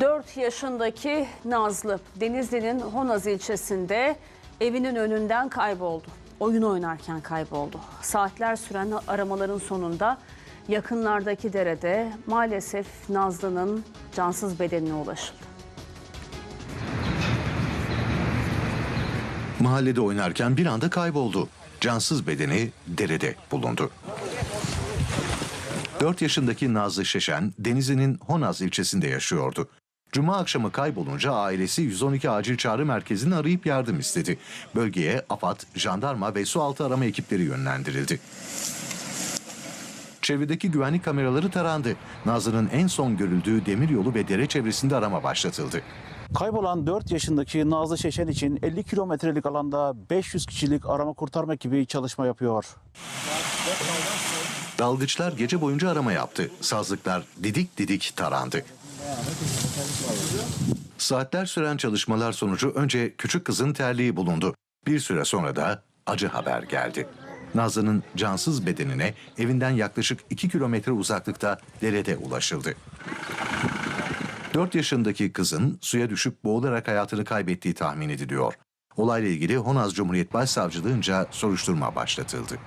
4 yaşındaki Nazlı Denizli'nin Honaz ilçesinde evinin önünden kayboldu. Oyun oynarken kayboldu. Saatler süren aramaların sonunda yakınlardaki derede maalesef Nazlı'nın cansız bedenine ulaşıldı. Mahallede oynarken bir anda kayboldu. Cansız bedeni derede bulundu. 4 yaşındaki Nazlı Şeşen, Denizli'nin Honaz ilçesinde yaşıyordu. Cuma akşamı kaybolunca ailesi 112 acil çağrı merkezini arayıp yardım istedi. Bölgeye AFAD, jandarma ve sualtı arama ekipleri yönlendirildi. Çevredeki güvenlik kameraları tarandı. Nazlı'nın en son görüldüğü demiryolu ve dere çevresinde arama başlatıldı. Kaybolan 4 yaşındaki Nazlı Şeşen için 50 kilometrelik alanda 500 kişilik arama kurtarma ekibi çalışma yapıyor. Dalgıçlar gece boyunca arama yaptı. Sazlıklar didik didik tarandı. Saatler süren çalışmalar sonucu önce küçük kızın terliği bulundu. Bir süre sonra da acı haber geldi. Nazlı'nın cansız bedenine evinden yaklaşık 2 kilometre uzaklıkta derede ulaşıldı. 4 yaşındaki kızın suya düşüp boğularak hayatını kaybettiği tahmin ediliyor. Olayla ilgili Honaz Cumhuriyet Başsavcılığınca soruşturma başlatıldı.